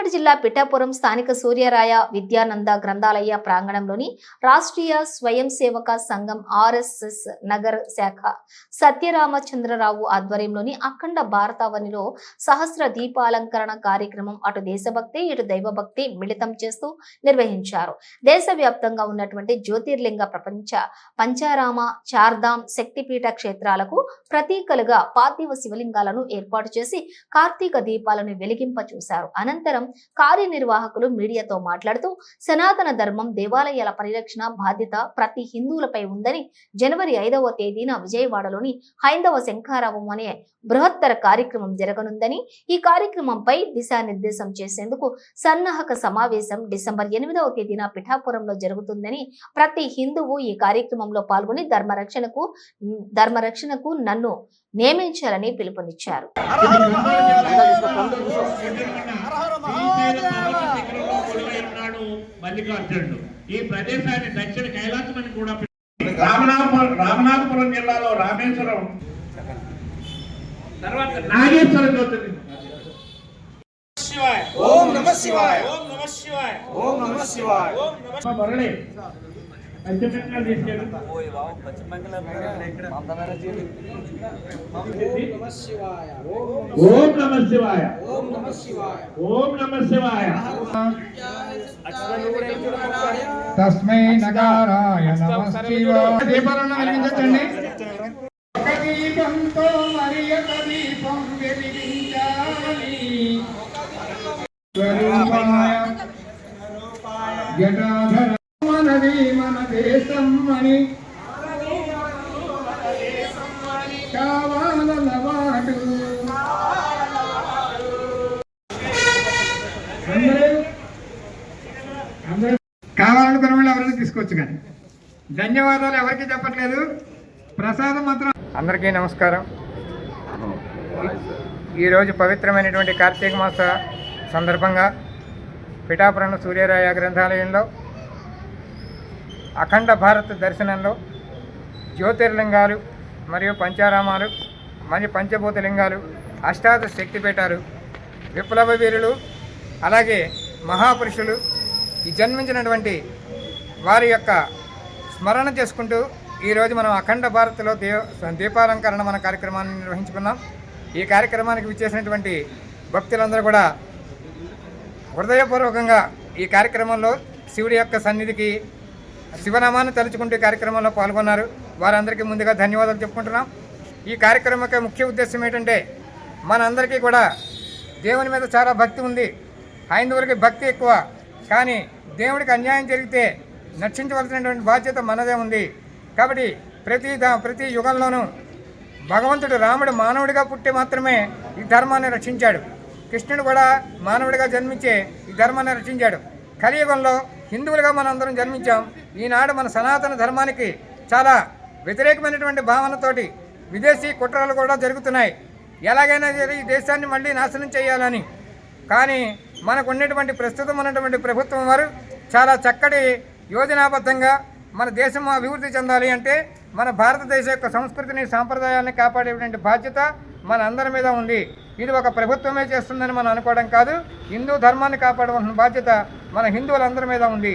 కాకినాడ జిల్లా పిఠాపురం స్థానిక సూర్యరాయ విద్యానంద గ్రంథాలయ ప్రాంగణంలోని రాష్ట్రీయ స్వయం సేవక సంఘం ఆర్ఎస్ఎస్ నగర్ శాఖ సత్యరామచంద్రరావు ఆధ్వర్యంలోని అఖండ భారతావనిలో సహస్ర దీపాలంకరణ కార్యక్రమం అటు దేశభక్తి ఇటు దైవభక్తి మిళితం చేస్తూ నిర్వహించారు. దేశవ్యాప్తంగా ఉన్నటువంటి జ్యోతిర్లింగ ప్రపంచ పంచారామ చార్ధామ్ శక్తిపీఠ క్షేత్రాలకు ప్రతీకలుగా పార్థివ శివలింగాలను ఏర్పాటు చేసి కార్తీక దీపాలను వెలిగింప చూశారు. అనంతరం కార్యనిర్వాహకులు మీడియాతో మాట్లాడుతూ సనాతన ధర్మం దేవాలయాల పరిరక్షణ బాధ్యత ప్రతి హిందువులపై ఉందని జనవరి ఐదవ తేదీన విజయవాడలోని హైందవ శంఖారావం అనే బృహత్తర కార్యక్రమం జరగనుందని ఈ కార్యక్రమంపై దిశానిర్దేశం చేసేందుకు సన్నాహక సమావేశం డిసెంబర్ ఎనిమిదవ తేదీన పిఠాపురంలో జరుగుతుందని ప్రతి హిందువు ఈ కార్యక్రమంలో పాల్గొని ధర్మరక్షణకు ధర్మరక్షణకు నన్ను నియమించాలని పిలుపునిచ్చారు. ఈ ప్రదేశాన్ని దక్షిణ కైలాసం అని కూడా. రామనాథపురం రామనాథపురం జిల్లాలో రామేశ్వరం తర్వాత నాగేశ్వర జ్యోతిర్లింగం. ఓం నమ శివాయ. ఓం నమ శివాయ. ఓం నమ శివాయ. ఓం నమ పంచమిత్రాలు తీసుకెళ్ళు ఓం నమ శివాయ ఓం నమ శివాయ ఓం నమ శివాయ తస్మై నకారాయ నమః శివాయ దీపాలను వెలిగించండి ఒక దీపంతో మరి ఒక దీపం వెలిగించాలి స్వరూపాయ జటాధర మనది మన దేశం అని. కావాలన్నవాడు కావాలనుకున్న వాళ్ళు ఎవరైనా తీసుకోవచ్చు కానీ. ధన్యవాదాలు ఎవరికి చెప్పట్లేదు. ప్రసాదం మాత్రం అందరికీ నమస్కారం. ఈరోజు పవిత్రమైనటువంటి కార్తీక మాస సందర్భంగా పిఠాపురం సూర్యరాయ గ్రంథాలయంలో అఖండ భారత్ దర్శనంలో జ్యోతిర్లింగాలు మరియు పంచారామాలు మరియు పంచభూతలింగాలు అష్టాదశ శక్తిపీఠాలు విప్లవ వీరులు అలాగే మహాపురుషులు ఈ జన్మించినటువంటి వారి యొక్క స్మరణ చేసుకుంటూ ఈరోజు మనం అఖండ భారత్లో దీపాలంకరణ మన కార్యక్రమాన్ని నిర్వహించుకున్నాం. ఈ కార్యక్రమానికి విచ్చేసినటువంటి భక్తులందరూ కూడా హృదయపూర్వకంగా ఈ కార్యక్రమంలో శివుడి యొక్క సన్నిధికి శివనామాన్ని తలుచుకుంటూ కార్యక్రమంలో పాల్గొన్నారు. వారందరికీ ముందుగా ధన్యవాదాలు చెప్పుకుంటున్నాం. ఈ కార్యక్రమం యొక్క ముఖ్య ఉద్దేశం ఏంటంటే మనందరికీ కూడా దేవుని మీద చాలా భక్తి ఉంది. హైందవులకి భక్తి ఎక్కువ. కానీ దేవుడికి అన్యాయం జరిగితే నక్షించవలసినటువంటి బాధ్యత మనదే ఉంది. కాబట్టి ప్రతి దా ప్రతి యుగంలోనూ భగవంతుడు రాముడు మానవుడిగా పుట్టి మాత్రమే ఈ ధర్మాన్ని రక్షించాడు. కృష్ణుడు కూడా మానవుడిగా జన్మించే ఈ ధర్మాన్ని రక్షించాడు. కలియుగంలో హిందువులుగా మనందరం జన్మించాం. ఈనాడు మన సనాతన ధర్మానికి చాలా వ్యతిరేకమైనటువంటి భావనతోటి విదేశీ కుట్రలు కూడా జరుగుతున్నాయి. ఎలాగైనా సరే ఈ దేశాన్ని మళ్ళీ నాశనం చేయాలని. కానీ మనకు ఉన్నటువంటి ప్రస్తుతం ఉన్నటువంటి ప్రభుత్వం వారు చాలా చక్కటి యోజనాబద్ధంగా మన దేశం అభివృద్ధి చెందాలి అంటే మన భారతదేశ యొక్క సంస్కృతిని సాంప్రదాయాన్ని కాపాడేటువంటి బాధ్యత మన అందరి మీద ఉంది. ఇది ఒక ప్రభుత్వమే చేస్తుందని మనం అనుకోవడం కాదు. హిందూ ధర్మాన్ని కాపాడవలసిన బాధ్యత మన హిందువులందరి మీద ఉంది.